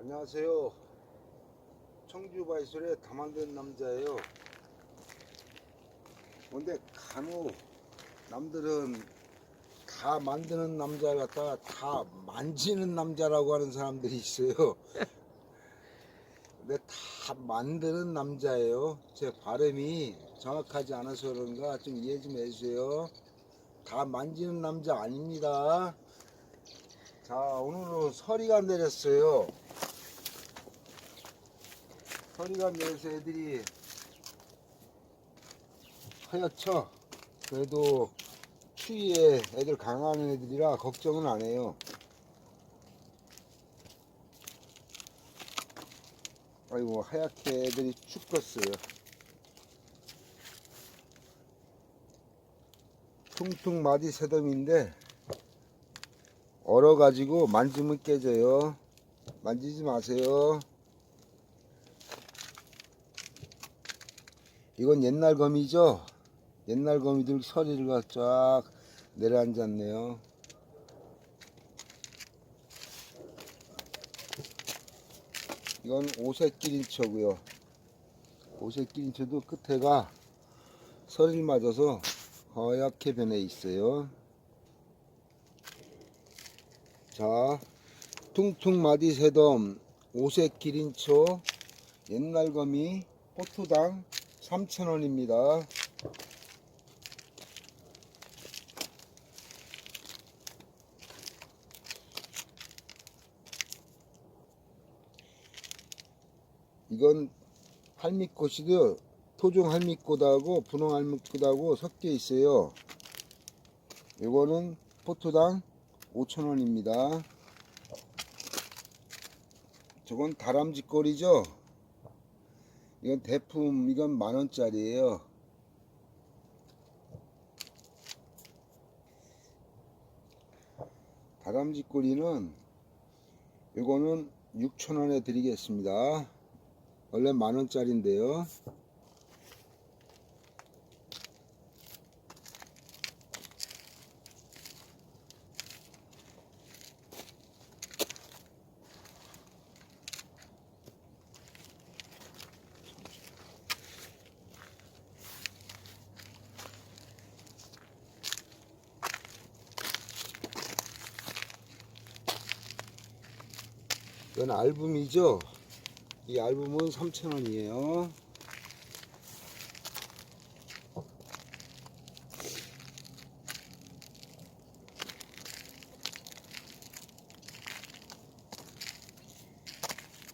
안녕하세요. 청주 바이솔의 다 만드는 남자예요. 근데 간혹 남들은 다 만드는 남자 갖다가 다 만지는 남자라고 하는 사람들이 있어요. 근데 다 만드는 남자예요. 제 발음이 정확하지 않아서 그런가 좀 이해 좀 해주세요. 다 만지는 남자 아닙니다. 자, 오늘은 서리가 내렸어요. 서리가 내려서 애들이 하얗죠? 그래도 추위에 애들 강한 애들이라 걱정은 안 해요. 아이고, 하얗게 애들이 죽겠어요. 퉁퉁 마디 새덤인데, 얼어가지고 만지면 깨져요. 만지지 마세요. 이건 옛날 거미죠? 옛날 거미들 서리를 쫙 내려앉았네요. 이건 오색 기린초고요. 오색 기린초도 끝에가 서리를 맞아서 허옇게 변해 있어요. 자, 퉁퉁 마디 새덤 오색 기린초 옛날 거미 포트당 3,000원입니다. 이건 할미꽃이도 토종 할미꽃하고 분홍 할미꽃하고 섞여 있어요. 이거는 포토당 5,000원입니다. 저건 다람쥐 꼴이죠? 이건 대품, 이건 만원짜리예요. 다람쥐 꼬리는 이거는 6,000원에 드리겠습니다. 원래 만원짜리인데요. 이건 앨범이죠? 이 앨범은 3,000원이에요.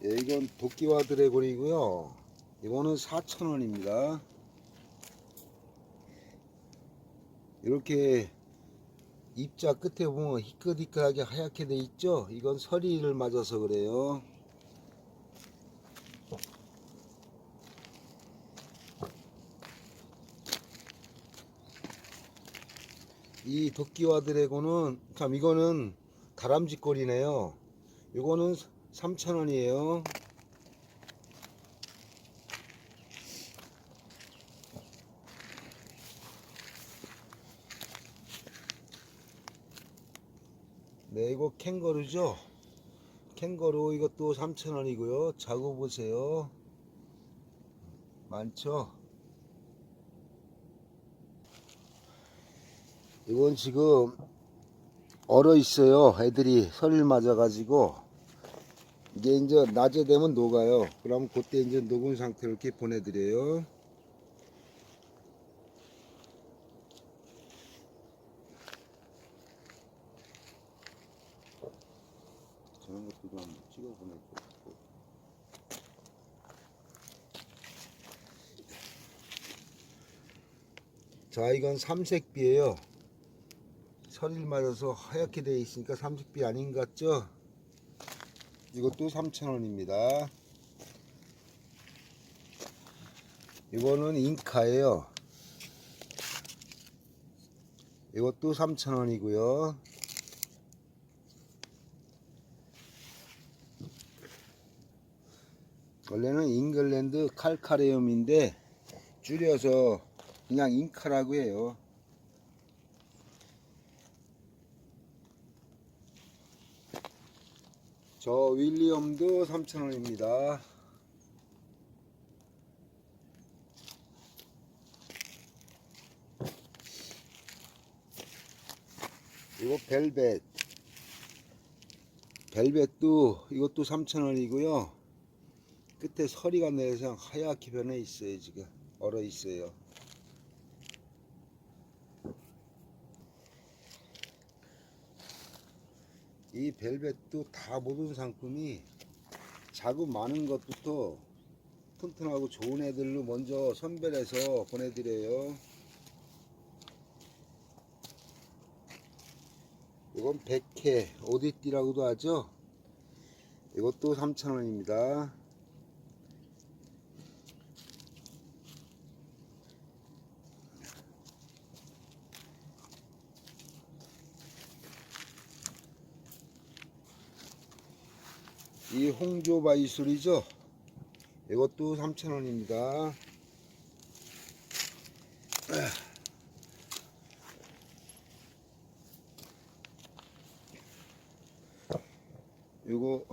예, 이건 도끼와 드래곤이고요. 이거는 4,000원입니다. 이렇게 입자 끝에 보면 희끗희끗하게 하얗게 돼 있죠? 이건 서리를 맞아서 그래요. 이 도끼와 드래곤은 참 이거는 다람쥐 꼴이네요. 이거는 3,000원이에요. 이거 캥거루죠? 캥거루 이것도 3,000원이고요. 자고 보세요. 많죠? 이건 지금 얼어 있어요. 애들이 설을 맞아가지고 이게 이제 낮에 되면 녹아요. 그럼 그때 이제 녹은 상태로 이렇게 보내드려요. 저런 것도 좀 찍어 보내고. 자, 이건 삼색비예요. 설일 맞아서 하얗게 되어 있으니까 삼색비 아닌 것 같죠? 이것도 3,000원입니다. 이거는 잉카예요. 이것도 3,000원이고요. 원래는 잉글랜드 칼카레움인데 줄여서 그냥 잉카라고 해요. 저 윌리엄도 3,000원입니다. 이거 벨벳. 벨벳도 이것도 3,000원이고요. 끝에 서리가 내서 하얗게 변해 있어요, 지금. 얼어 있어요. 이 벨벳도 다 모든 상품이 자금 많은 것부터 튼튼하고 좋은 애들로 먼저 선별해서 보내드려요. 이건 백회 오디띠라고도 하죠. 이것도 3,000원입니다. 이 홍조 바이술이죠. 이것도 3,000원입니다. 요거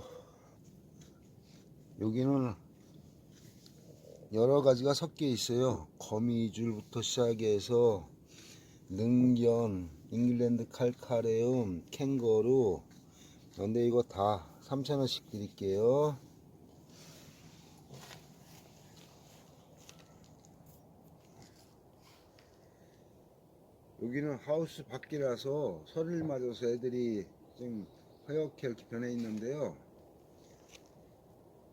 여기는 여러 가지가 섞여 있어요. 거미줄부터 시작해서 능견, 잉글랜드 칼카레움, 캥거루. 근데 이거 다 3,000원씩 드릴게요. 여기는 하우스 밖이라서 서리를 맞아서 애들이 좀 허옇게 이렇게 변해 있는데요.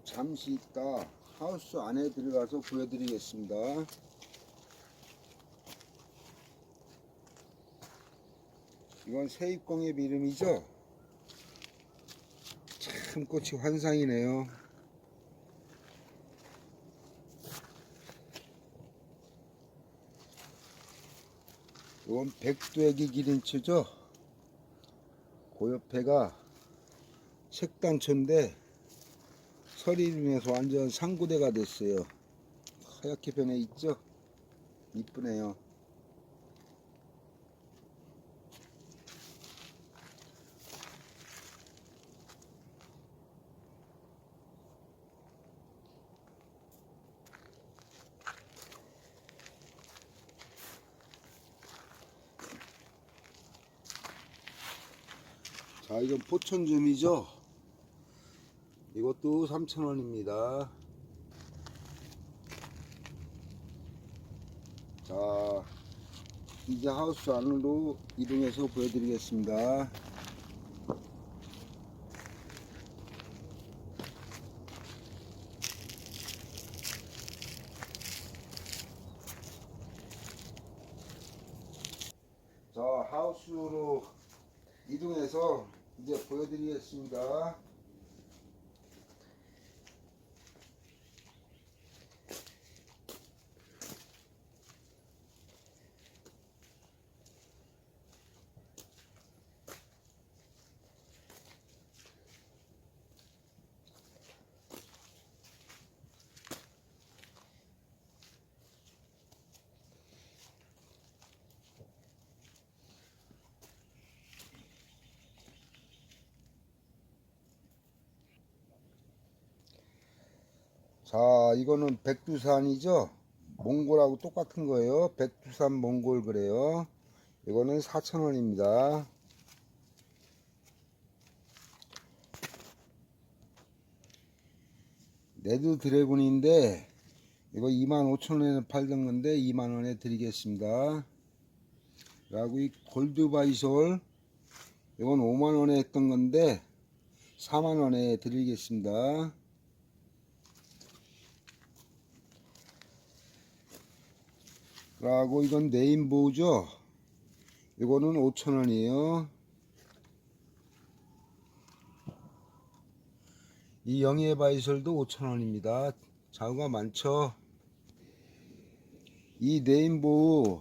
잠시 있다 하우스 안에 들어가서 보여드리겠습니다. 이건 세입공의 이름이죠. 참 꽃이 환상이네요. 이건 백두애기 기린초죠. 그 옆에가 색단초인데 인해서 완전 상구대가 됐어요. 하얗게 변해 있죠? 이쁘네요. 자, 이건 포천줌이죠? 이것도 3,000원입니다. 자, 이제 하우스 안으로 이동해서 보여드리겠습니다. 자, 하우스로 이동해서 이제 보여드리겠습니다. 자, 이거는 백두산이죠? 몽골하고 똑같은 거예요. 백두산 몽골 그래요. 이거는 4,000원입니다. 레드 드래곤인데 이거 25,000원에 팔던 건데 2만원에 드리겠습니다. 그리고 이 골드바이솔 이건 5만원에 했던 건데 4만원에 드리겠습니다. 라고 이건 네임보우죠? 이거는 5천원이에요. 이 영예 바이설도 5천원입니다. 자우가 많죠? 이 네임보우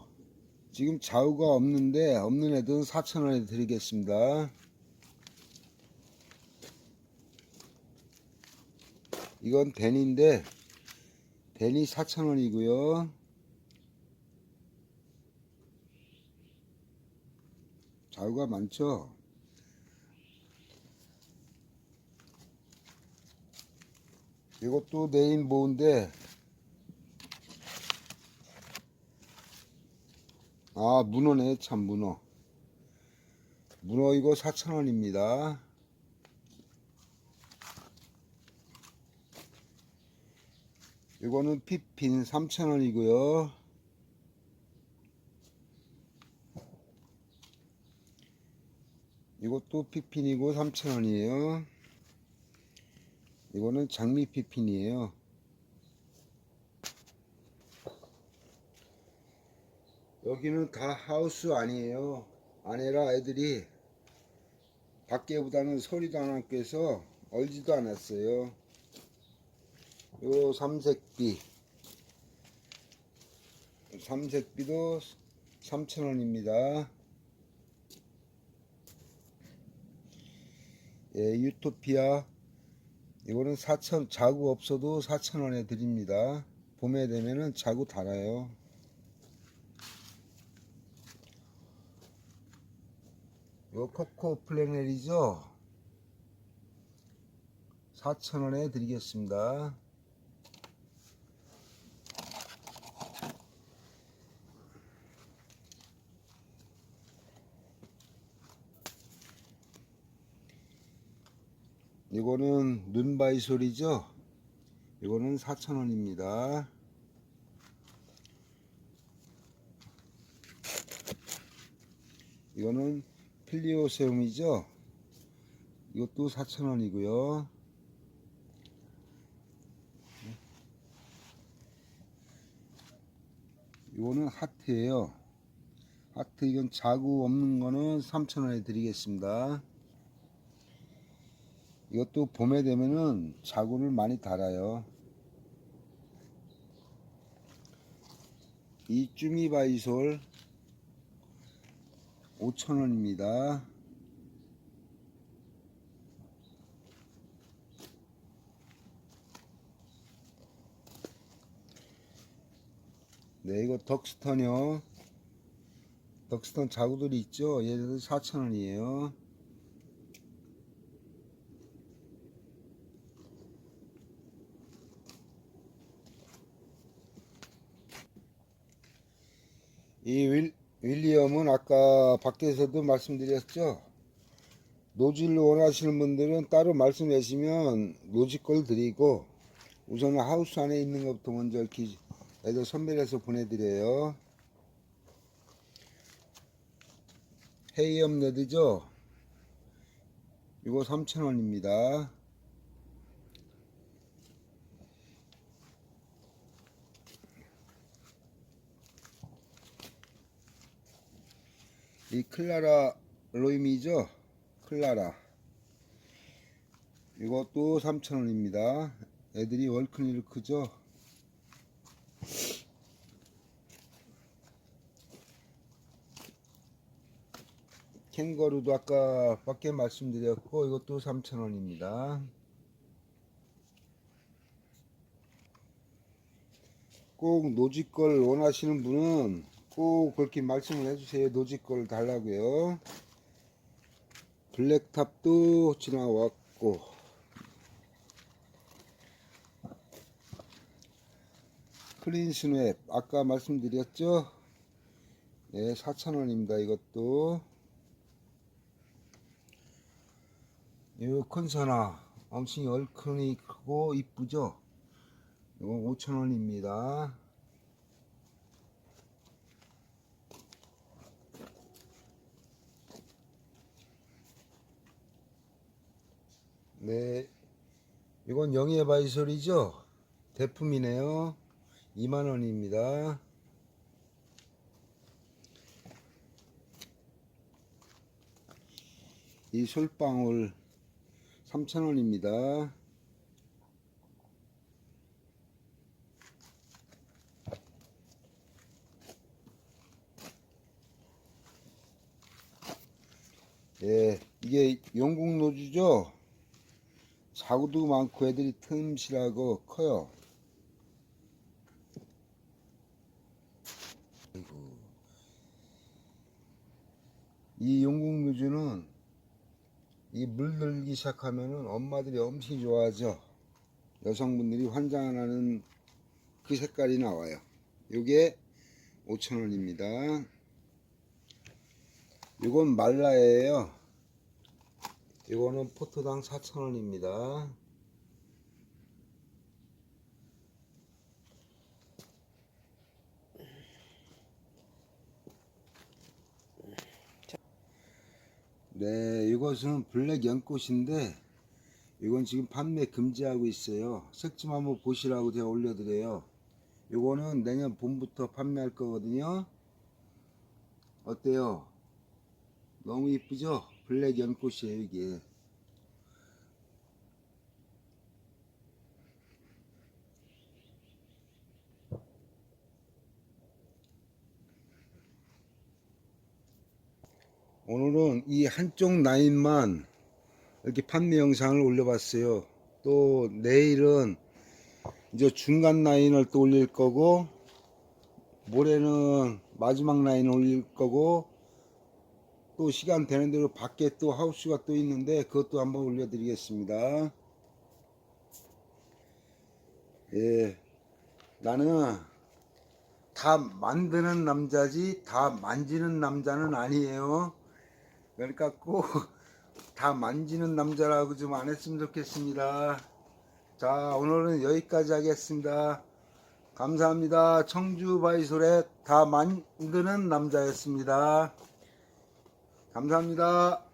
지금 자우가 없는데 없는 애들은 4천원에 드리겠습니다. 이건 댄인데 댄이 4천원이고요 자유가 많죠. 이것도 네임보인데 아 문어네 참 문어. 문어 이거 4,000원입니다. 이거는 피핀 3,000원이고요 이것도 피핀이고 3,000원이에요. 이거는 장미 피핀이에요. 여기는 다 하우스 아니에요. 아내라 애들이 밖에보다는 소리도 안 났고 해서 얼지도 않았어요. 요 삼색비. 삼색비도 3,000원입니다 예, 유토피아. 이거는 4천 자구 없어도 4,000원에 드립니다. 봄에 되면은 자구 달아요. 요 코코 플래넬이죠? 4,000원에 드리겠습니다 이거는 눈바이솔이죠? 이거는 4,000원입니다. 이거는 필리오세움이죠? 이것도 4,000원이고요. 이거는 하트예요. 하트 이건 자구 없는 거는 3,000원에 드리겠습니다 이것도 봄에 되면은 자구를 많이 달아요. 이 쭈미바이솔 5,000원입니다. 네, 이거 덕스턴이요. 덕스턴 자구들이 있죠? 얘들 4,000원이에요. 이 윌, 윌리엄은 아까 밖에서도 말씀드렸죠. 노즐 원하시는 분들은 따로 말씀하시면 노지 걸 드리고 우선 하우스 안에 있는 것부터 먼저 애들 선별해서 보내드려요. 헤이엄 레드죠? 이거 3,000원입니다. 이 클라라 로임이죠? 클라라. 이것도 3,000원입니다. 애들이 월큰이를 크죠? 캥거루도 아까 밖에 말씀드렸고 이것도 3,000원입니다. 꼭 노지걸 원하시는 분은 꼭 그렇게 말씀을 해주세요. 노지 걸 달라고요. 블랙탑도 지나왔고 클린스냅 아까 말씀드렸죠? 네, 4,000원입니다. 이것도 이 큰사나 엄청 얼큰이 크고 이쁘죠? 이거 5,000원입니다. 네, 이건 영예 바이솔이죠? 대품이네요. 2만원입니다. 이 솔방울 3,000원입니다. 예, 이게 영국 노주죠? 자구도 많고 애들이 틈실하고 커요. 아이고. 이 노주는 이 물들기 시작하면은 엄마들이 엄청 좋아하죠. 여성분들이 환장하는 그 색깔이 나와요. 요게 5,000원입니다. 이건 말라예요. 이거는 포트당 4,000원입니다. 네, 이것은 블랙 연꽃인데 이건 지금 판매 금지하고 있어요. 색 좀 한번 보시라고 제가 올려드려요. 이거는 내년 봄부터 판매할 거거든요. 어때요? 너무 이쁘죠? 블랙 연꽃이에요, 이게. 오늘은 이 한쪽 라인만 이렇게 판매 영상을 올려봤어요. 또 내일은 이제 중간 라인을 또 올릴 거고 모레는 마지막 라인 올릴 거고 또 시간 되는 대로 밖에 또 하우스가 또 있는데 그것도 한번 올려드리겠습니다. 예, 나는 다 만드는 남자지 다 만지는 남자는 아니에요. 그러니까 꼭 다 만지는 남자라고 좀 안 했으면 좋겠습니다. 자, 오늘은 여기까지 하겠습니다. 감사합니다. 청주 바이솔의 다 만드는 남자였습니다. 감사합니다.